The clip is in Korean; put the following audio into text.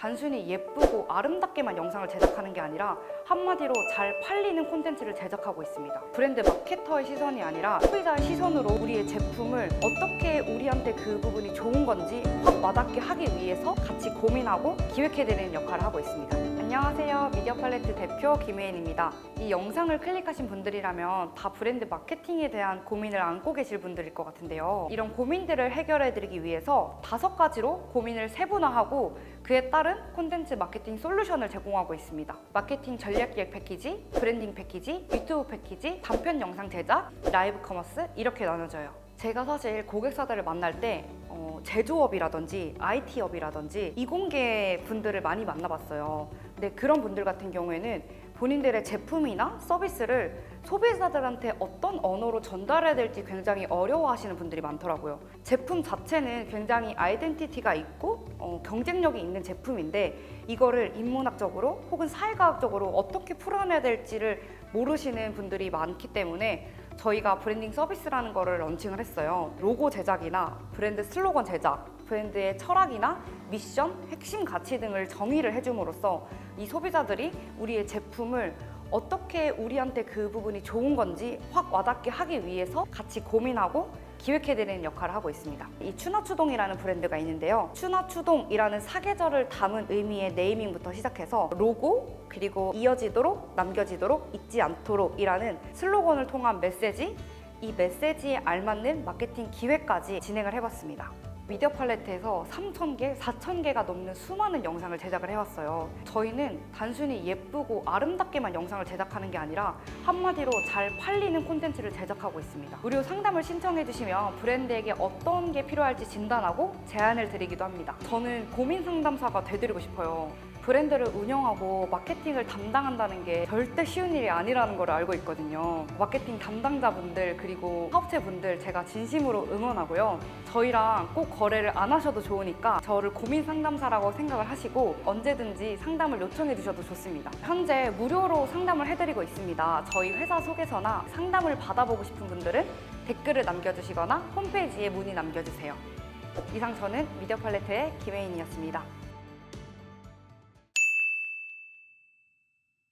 단순히 예쁘고 아름답게만 영상을 제작하는 게 아니라 한마디로 잘 팔리는 콘텐츠를 제작하고 있습니다. 브랜드 마케터의 시선이 아니라 소비자의 시선으로 우리의 제품을 어떻게 우리한테 그 부분이 좋은 건지 확 와닿게 하기 위해서 같이 고민하고 기획해드리는 역할을 하고 있습니다. 안녕하세요. 미디어 팔레트 대표 김혜인입니다. 이 영상을 클릭하신 분들이라면 다 브랜드 마케팅에 대한 고민을 안고 계실 분들일 것 같은데요. 이런 고민들을 해결해드리기 위해서 다섯 가지로 고민을 세분화하고 그에 따른 콘텐츠 마케팅 솔루션을 제공하고 있습니다. 마케팅 전략 기획 패키지, 브랜딩 패키지, 유튜브 패키지, 단편 영상 제작, 라이브 커머스 이렇게 나눠져요. 제가 사실 고객사들을 만날 때 어, 제조업이라든지 IT업이라든지 이공계 분들을 많이 만나봤어요. 근데 그런 분들 같은 경우에는 본인들의 제품이나 서비스를 소비자들한테 어떤 언어로 전달해야 될지 굉장히 어려워하시는 분들이 많더라고요. 제품 자체는 굉장히 아이덴티티가 있고 어, 경쟁력이 있는 제품인데 이거를 인문학적으로 혹은 사회과학적으로 어떻게 풀어내야 될지를 모르시는 분들이 많기 때문에 저희가 브랜딩 서비스라는 거를 런칭을 했어요. 로고 제작이나 브랜드 슬로건 제작, 브랜드의 철학이나 미션, 핵심 가치 등을 정의를 해줌으로써 이 소비자들이 우리의 제품을 어떻게 우리한테 그 부분이 좋은 건지 확 와닿게 하기 위해서 같이 고민하고 기획해드리는 역할을 하고 있습니다. 이 추나추동이라는 브랜드가 있는데요. 추나추동이라는 사계절을 담은 의미의 네이밍부터 시작해서 로고 그리고 이어지도록 남겨지도록 잊지 않도록이라는 슬로건을 통한 메시지 이 메시지에 알맞는 마케팅 기획까지 진행을 해봤습니다. 미디어 팔레트에서 3,000개, 4,000개가 넘는 수많은 영상을 제작을 해왔어요. 저희는 단순히 예쁘고 아름답게만 영상을 제작하는 게 아니라 한마디로 잘 팔리는 콘텐츠를 제작하고 있습니다. 무료 상담을 신청해주시면 브랜드에게 어떤 게 필요할지 진단하고 제안을 드리기도 합니다. 저는 고민 상담사가 되드리고 싶어요. 브랜드를 운영하고 마케팅을 담당한다는 게 절대 쉬운 일이 아니라는 걸 알고 있거든요. 마케팅 담당자분들 그리고 사업체분들 제가 진심으로 응원하고요. 저희랑 꼭 거래를 안 하셔도 좋으니까 저를 고민 상담사라고 생각을 하시고 언제든지 상담을 요청해 주셔도 좋습니다. 현재 무료로 상담을 해드리고 있습니다. 저희 회사 소개서나 상담을 받아보고 싶은 분들은 댓글을 남겨주시거나 홈페이지에 문의 남겨주세요. 이상 저는 미디어 팔레트의 김혜인이었습니다.